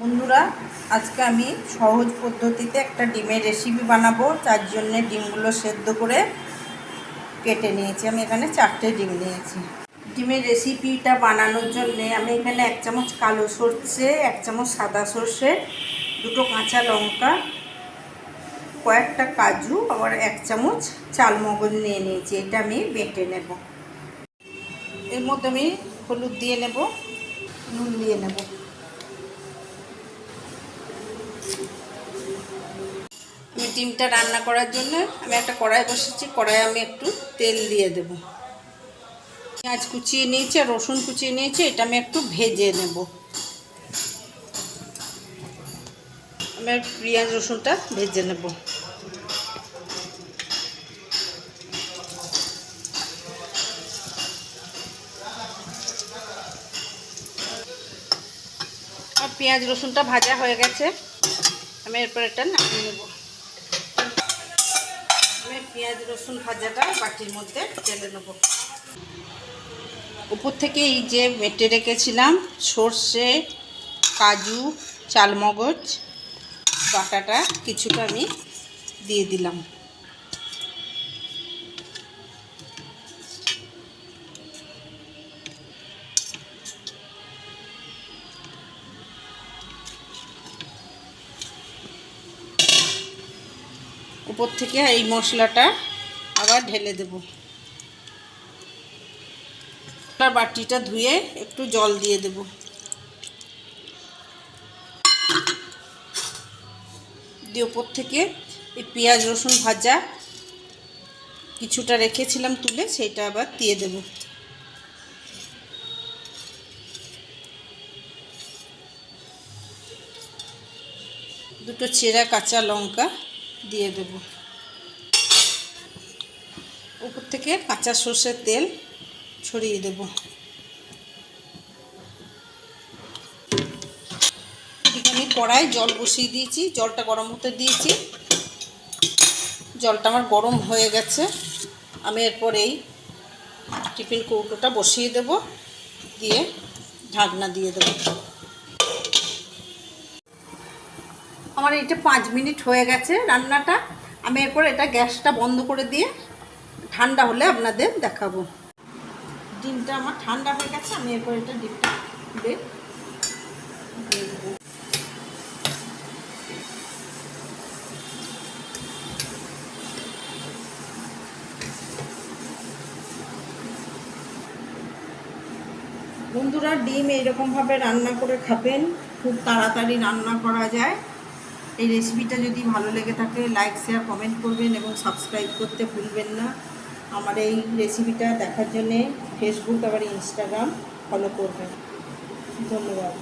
বন্ধুরা, আজকে আমি সহজ পদ্ধতিতে একটা ডিমের রেসিপি বানাবো। তার জন্যে ডিমগুলো সেদ্ধ করে কেটে নিয়েছি। আমি এখানে চারটে ডিম নিয়েছি। ডিমের রেসিপিটা বানানোর জন্য আমি এখানে এক চামচ কালো সর্ষে, এক চামচ সাদা সর্ষে, দুটো কাঁচা লঙ্কা, কয়েকটা কাজু, আবার এক চামচ চাল মগজ নিয়ে নিয়েছি। এটা আমি বেটে নেব। এর মধ্যে আমি হলুদ দিয়ে নেব, নুন দিয়ে নেব। ডিমটা রান্না করার জন্য আমি একটা কড়াই বসেছি কড়াই আমি একটু তেল দিয়ে দেব। পেঁয়াজ কুচিয়ে নিয়েছি আর রসুন কুচিয়ে নিয়েছি, এটা আমি একটু ভেজে নেব। আমি পেঁয়াজ রসুনটা ভেজে নেব। পেঁয়াজ রসুনটা ভাজা হয়ে গেছে, আমি এরপর এটা নামিয়ে নেব। পেঁয়াজ, রসুন ভাজাটা বাটির মধ্যে ঢেলে নেব। উপর থেকে এই যে বেটে রেখেছিলাম সর্ষে, কাজু, চালমগজ, বাটাটা কিছুটা আমি দিয়ে দিলাম। উপর থেকে এই মশলাটা আবার ঢেলে দেব। বাটিটা ধুয়ে একটু জল দিয়ে দেব। দিয়ে উপর থেকে এই পেঁয়াজ, রসুন ভাজা কিছুটা রেখেছিলাম তুলে, সেটা আবার দিয়ে দেব। দুটো চেরা কাঁচা লঙ্কা দিয়ে দেব। উপর থেকে কাঁচা সর্ষের তেল ছড়িয়ে দেব। আমি কড়াই জল বসিয়ে দিয়েছি, জলটা গরম হতে দিয়েছি। জলটা আমার গরম হয়ে গেছে। আমি এরপর এই টিফিন কৌটোটা বসিয়ে দেব, দিয়ে ঢাকনা দিয়ে দেবো। আমার এটা পাঁচ মিনিট হয়ে গেছে রান্নাটা, আমি এরপর এটা গ্যাসটা বন্ধ করে দিয়ে ঠান্ডা হলে আপনাদের দেখাবো। ডিমটা আমার ঠান্ডা হয়ে গেছে, আমি এরপর এটা ডিমটা দেবো বন্ধুরা, ডিম এইরকমভাবে রান্না করে খাবেন, খুব তাড়াতাড়ি রান্না করা যায়। এই রেসিপিটা যদি ভালো লেগে থাকে লাইক শেয়ার কমেন্ট করবেন এবং সাবস্ক্রাইব করতে ভুলবেন না। আমার এই রেসিপিটা দেখার জন্যে ফেসবুক আবার ইনস্টাগ্রাম ফলো করবেন। ধন্যবাদ।